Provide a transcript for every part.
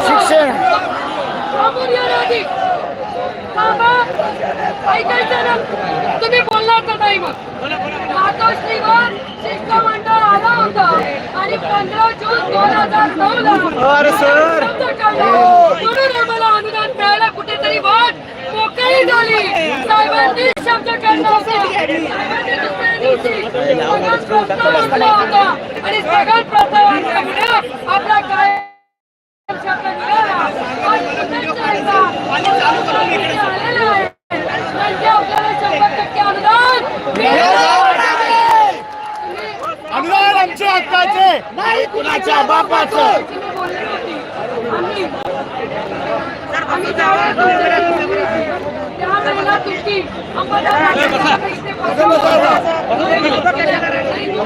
शिक्षण ऐकायचं ना तुम्ही बोलणार का नाही मग मातोश्रीवर शिष्टमंडळ आला होता आणि पंधरा जून दोन हजार नऊ ला अरे सर म्हणून आम्हाला अनुदान कुठेतरी वाट मोकळी झाली साहेबांनी शब्द काढला होता आणि सगळ्यात प्रस्ताव आपला काय शब्द निघाला. म्हणजे आपल्याला शंभर टक्के अनुदान मिळालं. आहे. अनुदान आमच्या हक्काचे. नाही कुणाच्या बापाचं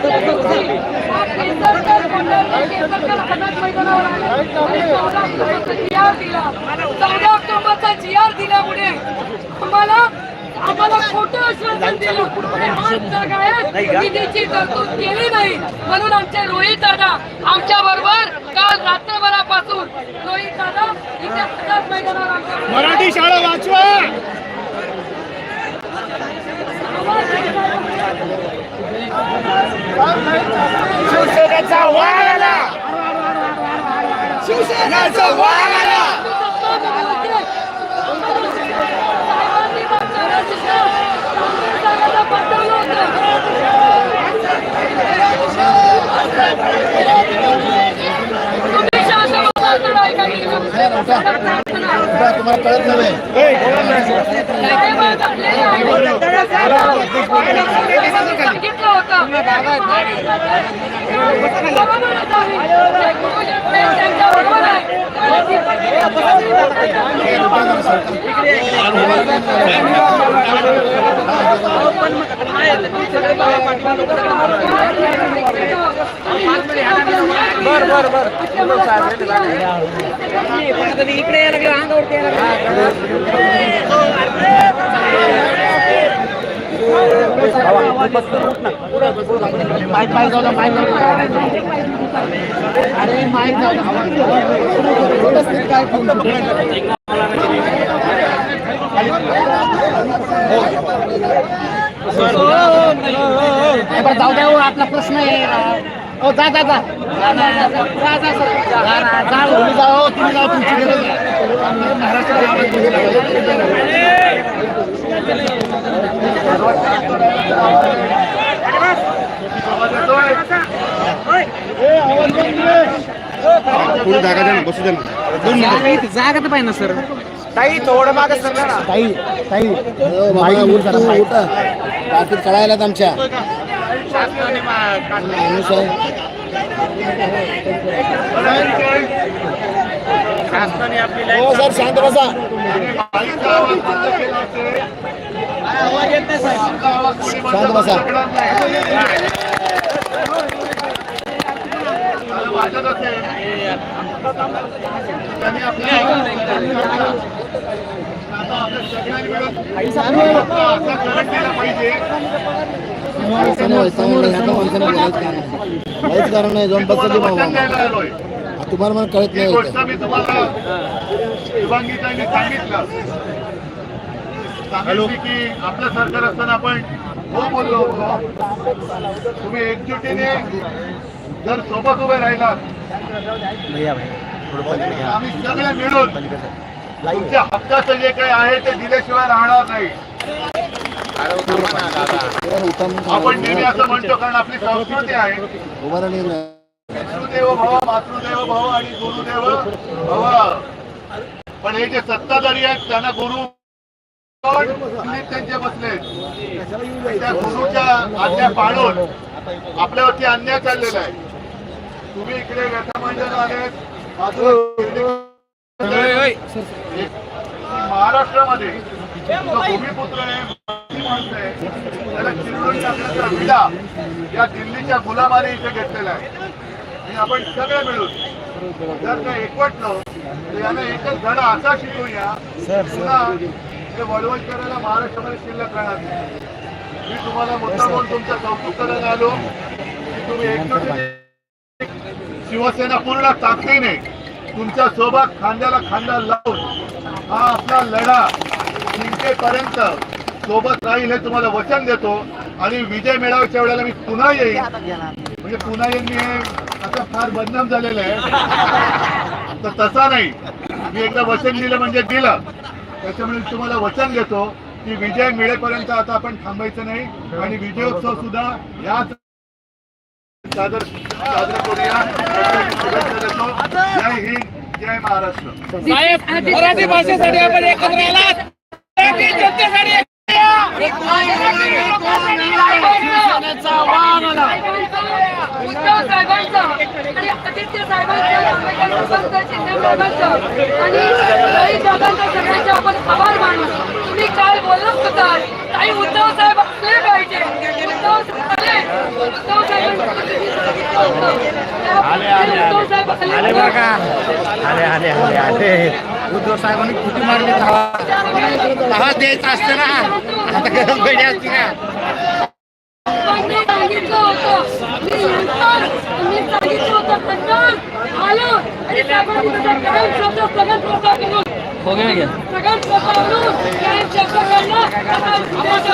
तुम्ही निधीची तरतूद केली नाही म्हणून आमचे रोहित दादा आमच्या बरोबर काल रात्रभरापासून रोहित दादा इथे हनात मैदानावर मराठी शाळा वाचवा. शिवसेनेचा वाघ आला. शिवसेनेचा वाघ आला साहेबांनी मागच्या वेळेस सांगायला पाठवलं होतं. तुम्ही शांत बसा, तर ऐका की. तुम्हाला कळत नव्हे बर बर बर इकडे यायला लागलं अंगावरती यायला जाऊ द्या, अरे माहीत जाऊ द्या. काय जाऊ द्या हो, आपला प्रश्न आहे हो जा जा जा हो, जागा द्या ना बसू द्या ना जागा तर पाहिजे ना सर ताई थोडं मागे सरका ना. ताई ताई माईक दूर करा, माईक. पाकीट कळायलात आमच्या. हो सर शांत बसा. शांत बसा. काहीच कारण नाही जाऊन तुम्हाला मला कळत नाही सांगितलं की आपलं सरकार असताना आपण हो बोललो होतो तुम्ही एकजुटीने जर सोबत उभे राहिलात आम्ही सगळे मिळून तुमच्या हक्काचं जे काही आहे ते दिल्याशिवाय राहणार नाही. आपण नेहमी असं म्हणतो कारण आपली संस्कृती आहे. पितृदेव भव मातृदेव भव आणि गुरुदेव भव. पण हे जे सत्ताधारी आहेत त्यांना गुरु त्यांचे बसले. त्या गुरुच्या आज्ञा पाळून आपल्यावरती अन्याय चाललेला आहे. तुम्ही इकडे व्यथामांडण आलेत. बाजूला महाराष्ट्रामध्ये भूमिपुत्र आहे त्याला चिरडून टाकण्याचा विडा या दिल्लीच्या गुलामाने इथे घेतलेला आहे. आणि आपण सगळे मिळून जर का एकवटलो तर यांना एकच धडा असा शिकवूया. पुन्हा ते वळवळ करायला महाराष्ट्रामध्ये शिल्लक राहणार नाही. मी तुम्हाला मुद्दा म्हणून तुमचं कौतुक करायला आलो की तुम्ही एकजुटीने शिवसेना पूर्ण ताकदीने तुमच्यासोबत खांद्याला खांदा लावून हा आपला लढा जिंकेपर्यंत सोबत राहील हे तुम्हाला वचन देतो आणि विजय मेळाव्याच्या वेळेला मी पुन्हा येईन. म्हणजे पुन्हा येईल मी हे आता फार बदनाम झालेलं आहे. तर तसा नाही. मी एकदा वचन दिलं म्हणजे दिलं. त्याच्यामुळे तुम्हाला वचन देतो की विजय मिळेपर्यंत आता आपण थांबायचं नाही आणि विजयोत्सव सुद्धा याच सादर साजरा करूया. शुभेच्छा देतो जय हिंद जय महाराष्ट्र. साहेब मराठी भाषेसाठी आपण एकत्र आलात. मराठी जनतेसाठी. उद्धव साहेबांचा आणि आदित्य साहेबांचा शिंदे साहेबांचा आणि दादांचा सगळ्यांचे आपण आभार मानू. तुम्ही काय बोलत होता? काही उद्धव साहेब असले पाहिजे. उद्धव उद्धव साहेब आले बरं का आले आले आले आले उद्धव साहेबांनी कुठे मारली आवाज द्यायचा असते ना. आता गरज भेटी असते का? सांगितलं होतं. मी नंतर मी सांगितलं होतं आलो. आणि शब्द सगळ्यात करून सगळ्यात हो गया क्या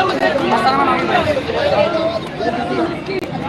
আমাদের